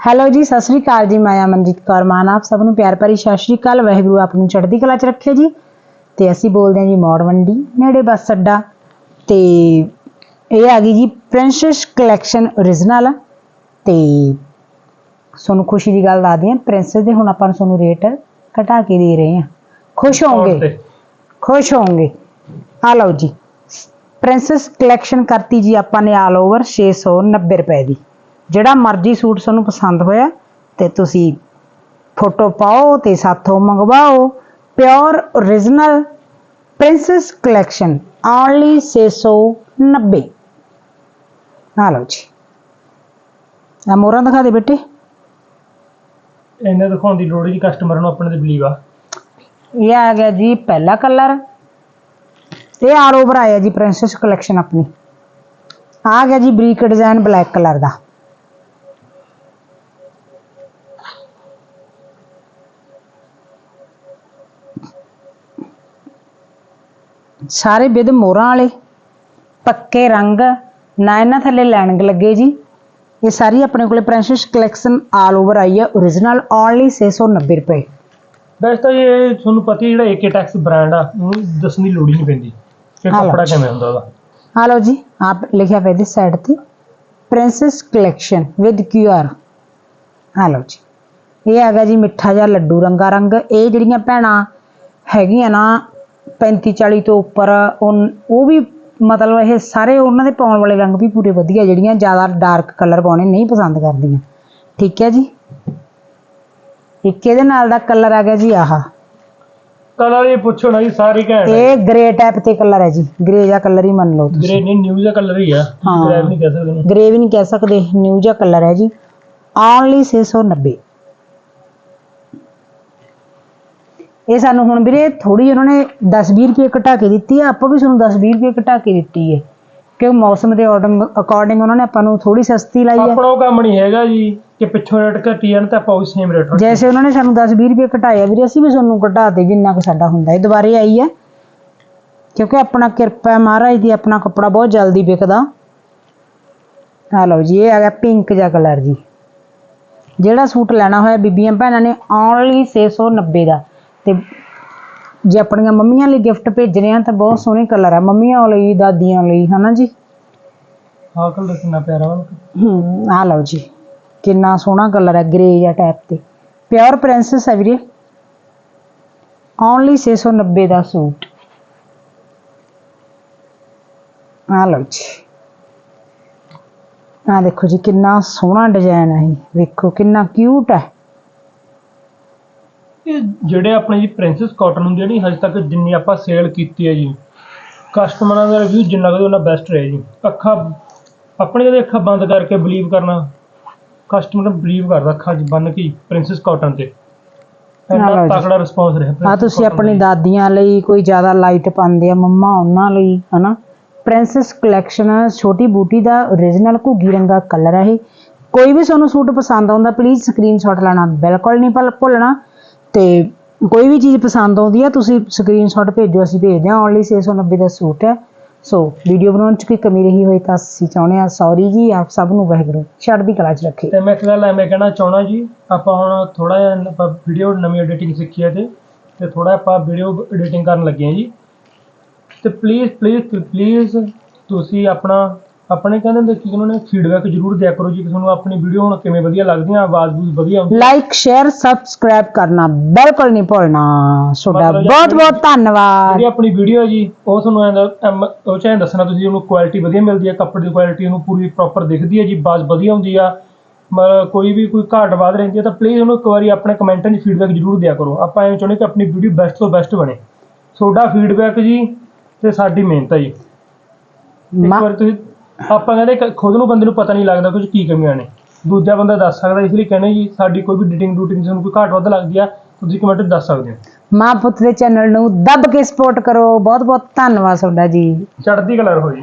Hello ਜੀ ਸਤਿ ਸ੍ਰੀ ਅਕਾਲ ਜੀ। ਮੈਂ ਅਮਨਜੀਤ ਕੌਰ ਮਾਨ ਆਪ ਸਭ ਨੂੰ ਪਿਆਰ ਭਰੀ ਸਤਿ ਸ੍ਰੀ ਅਕਾਲ। ਵਾਹਿਗੁਰੂ ਆਪ ਨੂੰ ਚੜ੍ਹਦੀ ਕਲਾ ਚ ਰੱਖੇ ਜੀ। ਤੇ ਅਸੀਂ ਬੋਲਦੇ ਹਾਂ ਜੀ ਮੌੜ ਮੰਡੀ ਨੇੜੇ ਬੱਸ ਅੱਡਾ। ਤੇ ਇਹ ਆ ਗਈ ਜੀ ਪ੍ਰਿੰਸੈਸ ਕਲੈਕਸ਼ਨ origignal ਤੇ ਤੁਹਾਨੂੰ ਖੁਸ਼ੀ ਦੀ ਗੱਲ ਦੱਸਦੀ ਹਾਂ ਪ੍ਰਿੰਸੈਸ ਦੇ ਹੁਣ ਆਪਾਂ ਤੁਹਾਨੂੰ ਰੇਟ ਘਟਾ ਕੇ ਦੇ ਰਹੇ ਹਾਂ। ਖੁਸ਼ ਹੋਵੋਗੇ? ਖੁਸ਼ ਹੋਵੋਗੇ? ਆ ਲਓ ਜੀ। ਪ੍ਰਿੰਸੈਸ ਕਲੈਕਸ਼ਨ ਕਰਤੀ ਜੀ ਆਪਾਂ ਨੇ ਆਲ ਓਵਰ 690 ਰੁਪਏ ਦੀ। ਜਿਹੜਾ ਮਰਜ਼ੀ ਸੂਟ ਤੁਹਾਨੂੰ ਪਸੰਦ ਹੋਇਆ ਤੇ ਤੁਸੀਂ ਫੋਟੋ ਪਾਓ ਤੇ ਸਾਥੋਂ ਮੰਗਵਾਓ। Pure origignal princess collection only 690 ਆ ਲਓ ਜੀ। ਆ ਮੋਹਰਾਂ ਦਿਖਾ ਦੇ ਬੇਟੇ। ਇਹਨੇ ਦਿਖਾਉਣ ਦੀ ਲੋੜ ਹੀ ਨਹੀਂ ਕਸਟਮਰ ਨੂੰ ਆਪਣੇ ਤੇ ਬਲੀਵ ਆ। ਇਹ ਆ ਗਿਆ ਜੀ ਪਹਿਲਾ ਕਲਰ ਇਹ ਆਲ ਓਵਰ ਆਇਆ ਜੀ ਪ੍ਰਿੰਸੈਸ ਕਲੈਕਸ਼ਨ ਆਪਣੀ। ਆ ਗਿਆ ਜੀ ਬਰੀਕ ਡਿਜ਼ਾਈਨ ਬਲੈਕ ਕਲਰ ਦਾ। ਸਾਰੇ ਵਿਦ ਮੋਹਰਾਂ ਵਾਲੇ ਪੱਕੇ ਰੰਗ ਨਾ ਇਹਨਾਂ ਥੱਲੇ ਲਾਈਨਿੰਗ ਲੱਗੇ ਜੀ। ਇਹ ਸਾਰੀ ਆਪਣੇ ਕੋਲੇ ਪ੍ਰਿੰਸੈਸ ਕਲੈਕਸ਼ਨ ਆਲ ਓਵਰ ਆਈ ਹੈ origignal ਓਨਲੀ 690 ਰੁਪਏ। ਵੈਸੇ ਤਾਂ ਇਹ ਤੁਹਾਨੂੰ ਪਤਾ ਹੀ ਜਿਹੜਾ ਏਕੇ ਟੈਕਸ ਬ੍ਰਾਂਡ ਆ ਉਹਨੂੰ ਦੱਸਣ ਦੀ ਲੋੜ ਹੀ ਨਹੀਂ ਪੈਂਦੀ ਕਿ ਹਾਂ ਲਓ ਕੱਪੜਾ। ਕਿਵੇਂ ਹੁੰਦਾ ਉਹਦਾ। ਆ ਲਓ ਜੀ ਆਪ ਲਿਖਿਆ ਪਿਆ ਇਹਦੀ ਸਾਈਡ ਤੇ। ਪ੍ਰਿੰਸੈਸ ਕਲੈਕਸ਼ਨ ਵਿਦ ਕਿਊਆਰ ਆ ਲਓ ਜੀ। ਇਹ ਹੈਗਾ ਜੀ ਮਿੱਠਾ ਜਿਹਾ ਲੱਡੂ ਰੰਗਾ ਰੰਗ ਇਹ ਜਿਹੜੀਆਂ ਭੈਣਾਂ ਹੈਗੀਆਂ ਨਾ 35 40 ਤੋਂ ਉੱਪਰ ਉਹ ਵੀ ਮਤਲਬ ਇਹ ਸਾਰੇ ਉਹਨਾਂ ਦੇ ਪਾਉਣ ਵਾਲੇ ਰੰਗ ਵੀ ਪੂਰੇ ਵਧੀਆ ਜਿਹੜੀਆਂ ਜ਼ਿਆਦਾ ਡਾਰਕ ਕਲਰ ਪਾਉਣੇ ਨਹੀਂ ਪਸੰਦ ਕਰਦੀਆਂ। ਠੀਕ ਹੈ ਜੀ? ਇੱਕ ਇਹਦੇ ਨਾਲ ਦਾ ਕਲਰ ਆ ਗਿਆ ਜੀ ਆਹ। ਕਲਰ ਇਹ ਪੁੱਛੋ ਨਾ ਜੀ ਸਾਰੀ ਘੈਂਟ ਇਹ ਗ੍ਰੇ ਟਾਈਪ ਤੇ ਕਲਰ ਹੈ ਜੀ। ਗ੍ਰੇ ਜਿਹਾ ਕਲਰ ਹੀ ਮੰਨ ਲਓ ਤੁਸੀਂ। ਗ੍ਰੇ ਨਹੀਂ ਨਿਊ ਦਾ ਕਲਰ ਹੀ ਆ। ਹਾਂ। ਗ੍ਰੇ ਨਹੀਂ ਕਹਿ ਸਕਦੇ। ਗ੍ਰੇ ਵੀ ਨਹੀਂ ਕਹਿ ਸਕਦੇ ਨਿਊ ਜਿਹਾ ਕਲਰ ਹੈ ਜੀ। ਓਨਲੀ 690 ਇਹ ਸਾਨੂੰ ਹੁਣ ਵੀਰੇ ਥੋੜੀ ਉਹਨਾਂ ਨੇ 10-20 ਰੁਪਏ ਘਟਾ ਕੇ ਦਿੱਤੀ ਹੈ ਆਪਾਂ ਵੀ ਤੁਹਾਨੂੰ 10-20 ਰੁਪਏ ਘਟਾ ਕੇ ਦਿੱਤੀ ਹੈ ਕਿਉਂ ਮੌਸਮ ਦੇ ਅਕੋਰਡਿੰਗ ਉਹਨਾਂ ਨੇ ਆਪਾਂ ਨੂੰ ਥੋੜੀ ਸਸਤੀ ਲਾਈ ਹੈ ਆਪਣਾ ਉਹ ਕੰਮ ਨਹੀਂ ਹੈਗਾ ਜੀ ਕਿ ਪਿੱਛੋਂ ਰੇਟ ਘਟੀ ਜਾਣ ਤਾਂ ਆਪਾਂ ਉਹ ਸੇਮ ਰੇਟ ਰੱਖੀਏ ਜੈਸੇ ਉਹਨਾਂ ਨੇ ਸਾਨੂੰ 10-20 ਰੁਪਏ ਘਟਾਇਆ ਵੀਰੇ ਅਸੀਂ ਵੀ ਤੁਹਾਨੂੰ ਘਟਾਤੇ ਜਿੰਨਾ ਕੁ ਸਾਡਾ ਹੁੰਦਾ ਹੈ ਦੁਬਾਰੇ ਆਈ ਹੈ ਕਿਉਂਕਿ ਆਪਣਾ ਕਿਰਪਾ ਹੈ ਮਹਾਰਾਜ ਦੀ ਆਪਣਾ ਕੱਪੜਾ ਬਹੁਤ ਜਲਦੀ ਵਿਕਦਾ। ਆ ਲਓ ਜੀ ਇਹ ਆ ਗਿਆ ਪਿੰਕ ਜਿਹਾ ਕਲਰ ਜੀ। ਜਿਹੜਾ ਸੂਟ ਲੈਣਾ ਹੋਇਆ ਬੀਬੀਆਂ ਭੈਣਾਂ ਨੇ ਓਨਲੀ 690 ਦਾ। ਤੇ ਜੇ ਆਪਣੀਆਂ ਮੰਮੀਆਂ ਲਈ ਗਿਫਟ ਭੇਜਣੇ ਆ ਤਾਂ ਬਹੁਤ ਸੋਹਣੇ ਕਲਰ ਆ ਮੰਮੀਆਂ ਲਈ ਦਾਦੀਆਂ ਲਈ ਹਨਾ ਜੀ ਆਹ ਕਲਰ ਕਿੰਨਾ ਪਿਆਰਾ ਵਾ ਹੂੰ ਆ ਲਓ ਜੀ ਕਿੰਨਾ ਸੋਹਣਾ ਕਲਰ ਹੈ ਗ੍ਰੇ ਜਿਹਾ ਟਾਈਪ ਤੇ ਪਿਓਰ ਪ੍ਰਿੰਸੈਸ ਹੈ ਵੀਰੇ ਓਨਲੀ 690 ਦਾ ਸੂਟ ਆ ਲਓ ਜੀ ਆ ਦੇਖੋ ਜੀ ਕਿੰਨਾ ਸੋਹਣਾ ਡਿਜ਼ਾਈਨ ਹੈ ਇਹ ਵੇਖੋ ਕਿੰਨਾ ਕਿਊਟ ਹੈ ਇਹ ਜਿਹੜੇ ਆਪਣੇ ਜੀ ਪ੍ਰਿੰਸੈਸ ਕਾਟਨ ਹੁੰਦੀ ਹੈ ਨਹੀਂ ਹਜੇ ਤੱਕ ਜਿੰਨੀ ਆਪਾਂ ਸੇਲ ਕੀਤੀ ਹੈ ਜੀ ਕਸਟਮਰਾਂ ਦਾ ਰਿਵਿਊ ਜਿੰਨਾ ਕਦੇ ਉਹਨਾਂ ਬੈਸਟ ਰਿਹਾ ਜੀ। ਅੱਖਾਂ ਆਪਣੇ ਕਦੇ ਅੱਖਾਂ ਬੰਦ ਕਰਕੇ ਬਲੀਵ ਕਰਨਾ ਕਸਟਮਰ ਬਲੀਵ ਕਰਦਾ ਅੱਖਾਂ ਬੰਨ ਕੇ ਪ੍ਰਿੰਸੈਸ ਕਾਟਨ ਤੇ। ਇੰਨਾ। ਤਕੜਾ ਰਿਸਪੌਂਸ ਰਿਹਾ ਆ ਤੁਸੀਂ ਆਪਣੀ ਦਾਦੀਆਂ ਲਈ ਕੋਈ ਜ਼ਿਆਦਾ ਲਾਈਟ ਪਾਉਂਦੇ ਆ ਮੰਮਾ ਉਹਨਾਂ ਲਈ ਹਨਾ? ਪ੍ਰਿੰਸੈਸ ਕਲੈਕਸ਼ਨ ਛੋਟੀ ਬੂਟੀ ਦਾ origignal ਘੁੱਗੀ ਰੰਗਾ ਕਲਰ ਹੈ ਕੋਈ ਵੀ ਤੁਹਾਨੂੰ ਸੂਟ ਪਸੰਦ ਆਉਂਦਾ ਪਲੀਜ਼ ਸਕਰੀਨਸ਼ਾਟ ਲੈਣਾ ਬਿਲਕੁਲ ਨਹੀਂ ਭੁੱਲ- ਭੁੱਲਣਾ। ਅਤੇ ਕੋਈ ਵੀ ਚੀਜ਼ ਪਸੰਦ ਆਉਂਦੀ ਹੈ ਤੁਸੀਂ ਸਕਰੀਨਸ਼ੋਟ ਭੇਜੋ, ਅਸੀਂ ਭੇਜਦੇ ਹਾਂ ਓਨਲੀ 690 ਦਾ ਸੂਟ ਹੈ। ਸੋ ਵੀਡੀਓ ਬਣਾਉਣ ਚ ਕੋਈ ਕਮੀ ਰਹੀ ਹੋਈ ਤਾਂ ਅਸੀਂ ਚਾਹੁੰਦੇ ਹਾਂ ਸੌਰੀ ਜੀ, ਆਪ ਸਭ ਨੂੰ ਵਾਹਿਗੁਰੂ ਚੜ੍ਹਦੀ ਕਲਾ ਚ ਰੱਖੇ। ਤੇ ਮੈਂ ਇੱਕ ਗੱਲ ਐਵੇਂ ਕਹਿਣਾ ਚਾਹਣਾ ਜੀ, ਆਪਾਂ ਹੁਣ ਥੋੜਾ ਜਿਹਾ ਆਪਾਂ ਵੀਡੀਓ ਨਵੀਂ ਐਡੀਟਿੰਗ ਸਿੱਖੀ ਹੈ ਤੇ ਤੇ ਥੋੜਾ ਆਪਾਂ ਵੀਡੀਓ ਐਡੀਟਿੰਗ ਕਰਨ ਲੱਗੇ ਹਾਂ ਜੀ। ਤੇ ਪਲੀਜ਼ ਪਲੀਜ਼ ਪਲੀਜ਼ ਤੁਸੀਂ ਆਪਣਾ ਆਪਣੇ ਕਹਿੰਦੇ ਹੁੰਦੇ ਕੀ ਉਹਨਾਂ ਨੇ ਫੀਡਬੈਕ ਜ਼ਰੂਰ ਦਿਆ ਕਰੋ ਜੀ ਕਿ ਤੁਹਾਨੂੰ ਆਪਣੀ ਵੀਡੀਓ ਹੁਣ ਕਿਵੇਂ ਵਧੀਆ ਲੱਗਦੀਆਂ ਆਵਾਜ਼ ਵੀ ਵਧੀਆ ਆਉਂਦੀ ਲਾਈਕ ਸ਼ੇਅਰ ਸਬਸਕ੍ਰਾਈਬ ਕਰਨਾ ਬਿਲਕੁਲ ਨਹੀਂ ਭੁੱਲਣਾ। ਤੁਹਾਡਾ ਮਤਲਬ ਬਹੁਤ ਬਹੁਤ ਧੰਨਵਾਦ। ਜਿਹੜੀ ਆਪਣੀ ਵੀਡੀਓ ਜੀ ਉਹ ਤੁਹਾਨੂੰ ਐਂ ਦਾ- ਐਮ- ਉਹ ਚਾਹੇ ਦੱਸਣਾ ਤੁਸੀਂ ਉਹਨੂੰ ਕੁਆਲਿਟੀ ਵਧੀਆ ਮਿਲਦੀ ਹੈ ਕੱਪੜੇ ਦੀ ਕੁਆਲਿਟੀ ਉਹਨੂੰ ਪੂਰੀ ਪ੍ਰੋਪਰ ਦਿਖਦੀ ਹੈ ਜੀ ਆਵਾਜ਼ ਵਧੀਆ ਹੁੰਦੀ ਆ। ਮ- ਕੋਈ ਵੀ ਕੋਈ ਘਾਟ ਬਾਦ ਰਹਿੰਦੀ ਹੈ ਤਾਂ ਪਲੀਜ਼ ਉਹਨੂੰ ਇੱਕ ਵਾਰੀ ਆਪਣੇ ਕਮੈਂਟਾਂ 'ਚ ਫੀਡਬੈਕ ਜ਼ਰੂਰ ਦਿਆ ਕਰੋ। ਆਪਾਂ ਐਂ ਚਾਹੁੰਦੇ ਕਿ ਆਪਣੀ ਵੀਡੀਓ ਬੈਸਟ ਤੋਂ ਬੈਸਟ ਬਣੇ। ਤੁਹਾਡਾ ਫੀਡਬੈਕ ਜੀ ਤੇ ਸਾਡੀ ਮਿਹਨਤ ਹੈ ਜੀ। ਇੱਕ ਮਾ- ਵਾਰੀ ਤੁਸੀਂ ਆਪਾਂ ਕਹਿੰਦੇ ਕਿ ਖੁਦ ਨੂੰ ਬੰਦੇ ਨੂੰ ਪਤਾ ਨਹੀਂ ਲੱਗਦਾ ਕੁਝ ਕੀ ਕਮੀਆਂ ਨੇ। ਦੂਜਾ ਬੰਦਾ ਦੱਸ ਸਕਦਾ ਇਸ ਲਈ ਕਹਿੰਦੇ ਜੀ ਸਾਡੀ ਕੋਈ ਵੀ ਐਡੀਟਿੰਗ ਡੂਟਿੰਗ ਤੁਹਾਨੂੰ ਕੋਈ ਘਾਟ ਵੱਧ ਲੱਗਦੀ ਆ ਤੁਸੀਂ ਕਮੈਂਟ 'ਚ ਦੱਸ ਸਕਦੇ ਹੋ। ਮਾਂ ਪੁੱਤ ਦੇ ਚੈਨਲ ਨੂੰ ਦੱਬ ਕੇ ਸਪੋਰਟ ਕਰੋ। ਬਹੁਤ ਬਹੁਤ ਧੰਨਵਾਦ ਤੁਹਾਡਾ ਜੀ। ਚੜ੍ਹਦੀ ਕਲਰ ਜੀ।